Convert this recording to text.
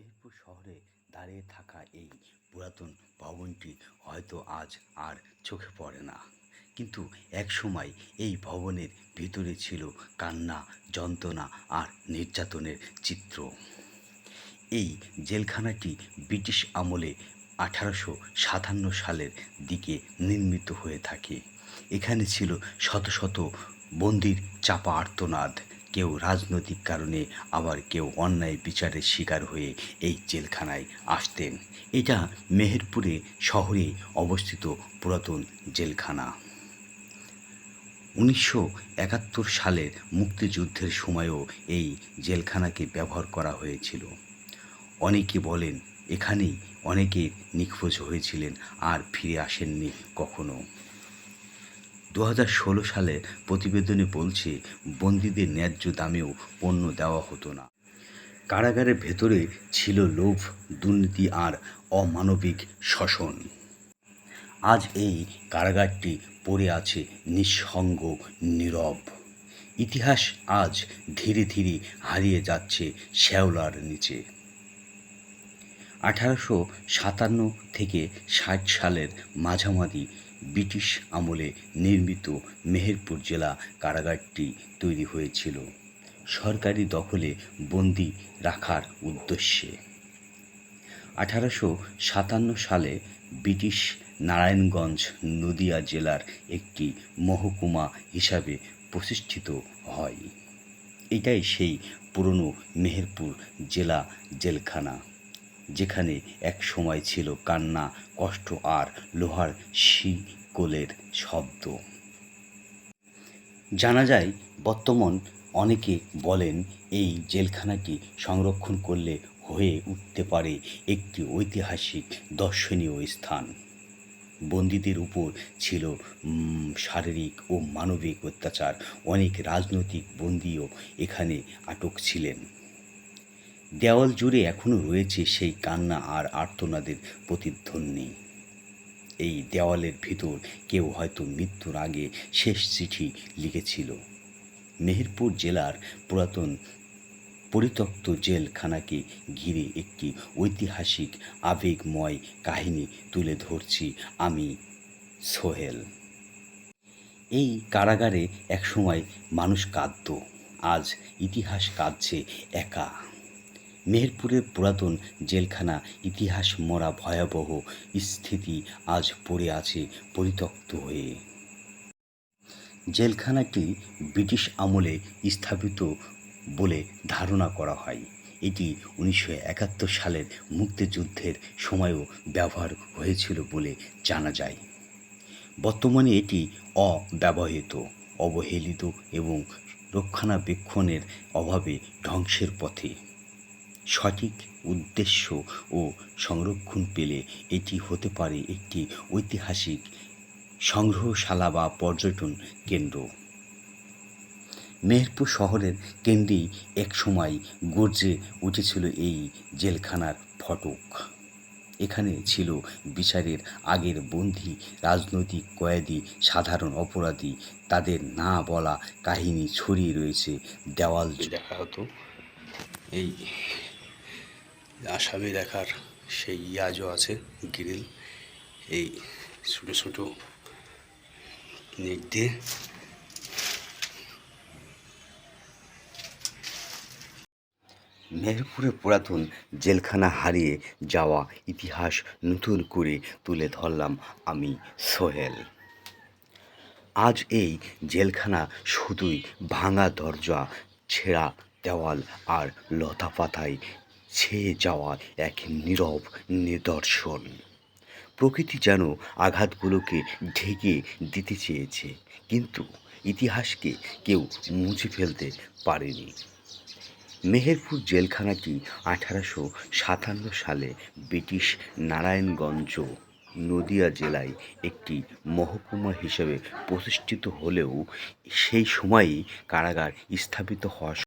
মেহেরপুর শহরে দাঁড়িয়ে থাকা এই পুরাতন ভবনটি হয়তো আজ আর চোখে পড়ে না। কিন্তু একসময় এই ভবনের ভিতরে ছিল কান্না, যন্ত্রণা আর নির্যাতনের চিত্র। এই জেলখানাটি ব্রিটিশ আমলে আঠারোশো সাতান্ন সালের দিকে নির্মিত হয়ে থাকে। এখানে ছিল শত শত বন্দির চাপা আর্তনাদ। কেউ রাজনৈতিক কারণে আবার কেউ অন্যায় বিচারের শিকার হয়ে এই জেলখানায় আসতেন। এটা মেহেরপুরে শহরে অবস্থিত পুরাতন জেলখানা। উনিশশো একাত্তর সালের মুক্তিযুদ্ধের সময়ও এই জেলখানাকে ব্যবহার করা হয়েছিল। অনেকে বলেন এখানেই অনেকে নিখোঁজ হয়েছিলেন, আর ফিরে আসেননি কখনো। দু সালের প্রতিবেদনে বলছে, বন্দীদের ন্যায্য দামেও পণ্য দেওয়া হতো না। কারাগারের ভেতরে ছিল লোভ, দুর্নীতি আর অমানবিক শোষণ। আজ এই কারাগারটি পড়ে আছে নিঃসঙ্গ, নীরব। ইতিহাস আজ ধীরে ধীরে হারিয়ে যাচ্ছে শ্যাওলার নিচে। আঠারোশো সাতান্ন থেকে ষাট সালের মাঝামাঝি ব্রিটিশ আমলে নির্মিত মেহেরপুর জেলা কারাগারটি তৈরি হয়েছিল। সরকারি দখলে বন্দি রাখার উদ্দেশ্যে। আঠারোশো সাতান্ন সালে ব্রিটিশ নারায়ণগঞ্জ নদিয়া জেলার একটি মহকুমা হিসাবে প্রতিষ্ঠিত হয়। এটাই সেই পুরনো মেহেরপুর জেলা জেলখানা। যেখানে এক সময় ছিল কান্না, কষ্ট আর লোহার শিকলের শব্দ। জানা যায়, বর্তমান অনেকে বলেন এই জেলখানাটি সংরক্ষণ করলে হয়ে উঠতে পারে একটি ঐতিহাসিক দর্শনীয় স্থান। বন্দীদের উপর ছিল শারীরিক ও মানবিক অত্যাচার। অনেক রাজনৈতিক বন্দীও এখানে আটক ছিলেন। দেওয়াল জুড়ে এখনও রয়েছে সেই কান্না আর আর্তনাদের প্রতিধ্বনি। এই দেওয়ালের ভিতর কেউ হয়তো মৃত্যুর আগে শেষ চিঠি লিখেছিল। মেহেরপুর জেলার পুরাতন পরিত্যক্ত জেলখানাকে ঘিরে একটি ঐতিহাসিক, আবেগময় কাহিনী তুলে ধরছি আমি, সোহেল। এই কারাগারে একসময় মানুষ কাঁদত, আজ ইতিহাস কাঁদছে একা। মেহেরপুরের পুরাতন জেলখানা ইতিহাস মরা ভয়াবহ স্থিতি আজ পড়ে আছে পরিত্যক্ত হয়ে। জেলখানাটি ব্রিটিশ আমলে স্থাপিত বলে ধারণা করা হয়। এটি উনিশশো একাত্তর সালের মুক্তিযুদ্ধের সময়ও ব্যবহার হয়েছিল বলে জানা যায়। বর্তমানে এটি অব্যবহৃত, অবহেলিত এবং রক্ষণাবেক্ষণের অভাবে ধ্বংসের পথে। সঠিক উদ্দেশ্য ও সংরক্ষণ পেলে এটি হতে পারে একটি ঐতিহাসিক সংগ্রহশালা বা পর্যটন কেন্দ্র। মেহেরপুর শহরের কেন্দ্রেই একসময় গর্জে উঠেছিল এই জেলখানার ফটক। এখানে ছিল বিচারের আগের বন্দী, রাজনৈতিক কয়েদি, সাধারণ অপরাধী, তাদের না বলা কাহিনী ছড়িয়ে রয়েছে দেওয়াল দেখা হতো। এই আসামি দেখার সেই ইয়াজও আছে, গ্রিল। এই ছোটো ছোটো নেট দিয়ে। মেহেরপুরের পুরাতন জেলখানা হারিয়ে যাওয়া ইতিহাস নতুন করে তুলে ধরলাম আমি সোহেল। আজ এই জেলখানা শুধুই ভাঙা দরজা, ছেঁড়া দেওয়াল আর লতা পাতায় ছেয়ে যাওয়া এক নীরব নিদর্শন। প্রকৃতি যেন আঘাতগুলোকে ঢেকে দিতে চেয়েছে, কিন্তু ইতিহাসকে কেউ মুছে ফেলতে পারেনি। মেহেরপুর জেলখানাটি আঠারোশো সাতান্ন সালে ব্রিটিশ নারায়ণগঞ্জ, নদিয়া জেলায় একটি মহকুমা হিসেবে প্রতিষ্ঠিত হলেও সেই সময়ই কারাগার স্থাপিত হওয়া